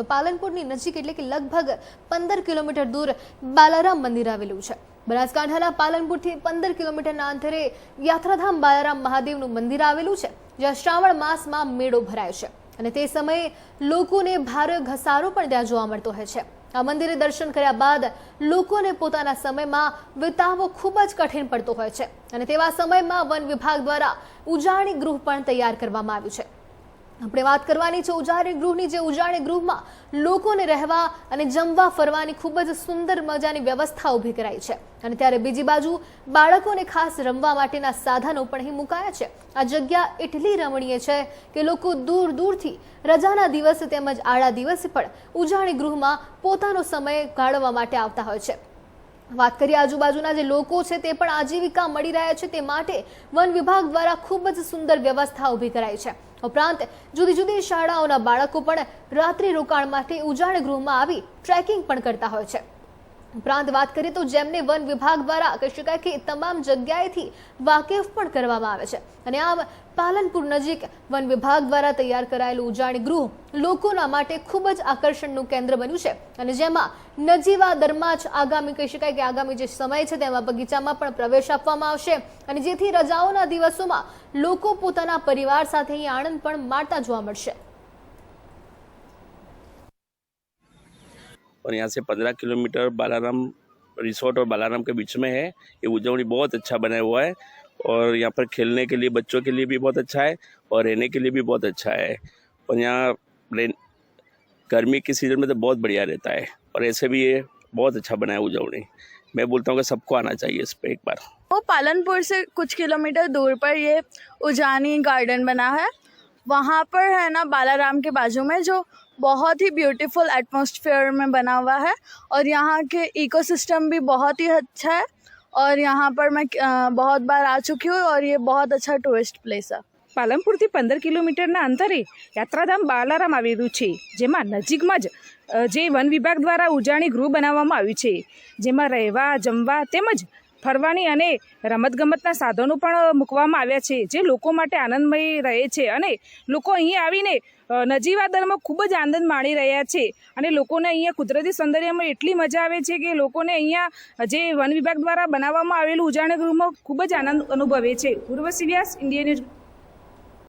તો પાલનપુરની નજીક એટલે કે લગભગ પંદર કિલોમીટર દૂર બાલારામ મંદિર આવેલું છે. બનાસકાંઠાના પાલનપુરથી પંદર કિલોમીટરના અંતરે યાત્રાધામ બાલારામ મહાદેવનું મંદિર આવેલું છે, જ્યાં શ્રાવણ માસમાં મેળો ભરાય છે. અને તે સમયે લોકોને ભારે ઘસારો પણ ત્યાં જોવા મળતો હોય છે. આ મંદિરે દર્શન કર્યા બાદ લોકોને પોતાના સમયમાં વિતાવવો ખૂબ જ કઠિન પડતો હોય છે. અને તેવા સમયમાં વન વિભાગ દ્વારા ઉજાણી ગૃહ પણ તૈયાર કરવામાં આવ્યું છે. આપણે વાત કરવાની છે ઉજાણી ગૃહની, જે ઉજાણી ગૃહમાં લોકોને રહેવા અને જમવા ફરવાની ખૂબ જ સુંદર મજાની વ્યવસ્થા ઊભી કરાઈ છે. અને ત્યારે બીજી બાજુ બાળકોને ખાસ રમવા માટેના સાધનો પણ અહીં મુકાયા છે. આ જગ્યા એટલી રમણીય છે કે લોકો દૂર દૂરથી રજાના દિવસે તેમજ આડા દિવસે પણ ઉજાણી ગૃહમાં પોતાનો સમય ગાળવા માટે આવતા હોય છે. વાત કરીએ આજુબાજુના જે લોકો છે તે પણ આજીવિકા મળી રહ્યા છે તે માટે વન વિભાગ દ્વારા ખૂબ જ સુંદર વ્યવસ્થા ઊભી કરાઈ છે. ઉપરાંત જુદી જુદી શાળાઓના બાળકો પણ રાત્રિ રોકાણ માટે ઉજાણ ગૃહમાં આવી ટ્રેકિંગ પણ કરતા હોય છે. ઉપરાંત વાત કરીએ તો જેમને વન વિભાગ દ્વારા કહી શકાય કે તમામ જગ્યાએથી વાકેફ પણ કરવામાં આવે છે. અને આમ પાલનપુર નજીક વન વિભાગ દ્વારા તૈયાર કરાયેલું ઉજાણી ગૃહ લોકોના માટે ખૂબ જ આકર્ષણનું કેન્દ્ર બન્યું છે. અને જેમાં નજીવા દરમાં જ આગામી કહી શકાય કે આગામી જે સમય છે તેમાં બગીચામાં પણ પ્રવેશ આપવામાં આવશે. અને જેથી રજાઓના દિવસોમાં લોકો પોતાના પરિવાર સાથે અહીં આનંદ પણ માણતા જોવા મળશે. और यहाँ से पंद्रह किलोमीटर बालाराम रिसोर्ट और बालाराम के बीच में है। ये उजवनी बहुत अच्छा बना हुआ है और यहाँ पर खेलने के लिए, बच्चों के लिए भी बहुत अच्छा है और रहने के लिए भी बहुत अच्छा है। और यहाँ गर्मी के सीज़न में तो बहुत बढ़िया रहता है और ऐसे भी ये बहुत अच्छा बना है उजवनी मैं बोलता हूँ कि सबको आना चाहिए इस पर एक बार। वो पालनपुर से कुछ किलोमीटर दूर पर ये उजानी गार्डन बना है। वहाँ पर है ना बालाराम के बाजू में जो बहुत ही ब्यूटीफुल एटमॉस्फेयर में बना हुआ है और यहाँ के इकोसिस्टम भी बहुत ही अच्छा है और यहाँ पर मैं अ, बहुत बार आ चुकी हूँ और ये बहुत अच्छा टूरिस्ट प्लेस है પાલનપુરથી પંદર કિલોમીટરના અંતરે યાત્રાધામ બાલારામ આવેલું છે જેમાં નજીકમાં જ અ, જે વન વિભાગ દ્વારા ઉજાણી ગૃહ બનાવવામાં આવ્યું છે જેમાં રહેવા જમવા તેમજ ફરવાની અને રમતગમતના સાધનો પણ મૂકવામાં આવ્યા છે, જે લોકો માટે આનંદમય રહે છે. અને લોકો અહીંયા આવીને નજીવા દરમાં ખૂબ જ આનંદ માણી રહ્યા છે. અને લોકોને અહીંયા કુદરતી સૌંદર્યમાં એટલી મજા આવે છે કે લોકોને અહીંયા જે વન વિભાગ દ્વારા બનાવવામાં આવેલું ઉજાણી ગૃહમાં ખૂબ જ આનંદ અનુભવે છે. પૂર્વ વ્યાસ ઇન્ડિયા ન્યૂઝ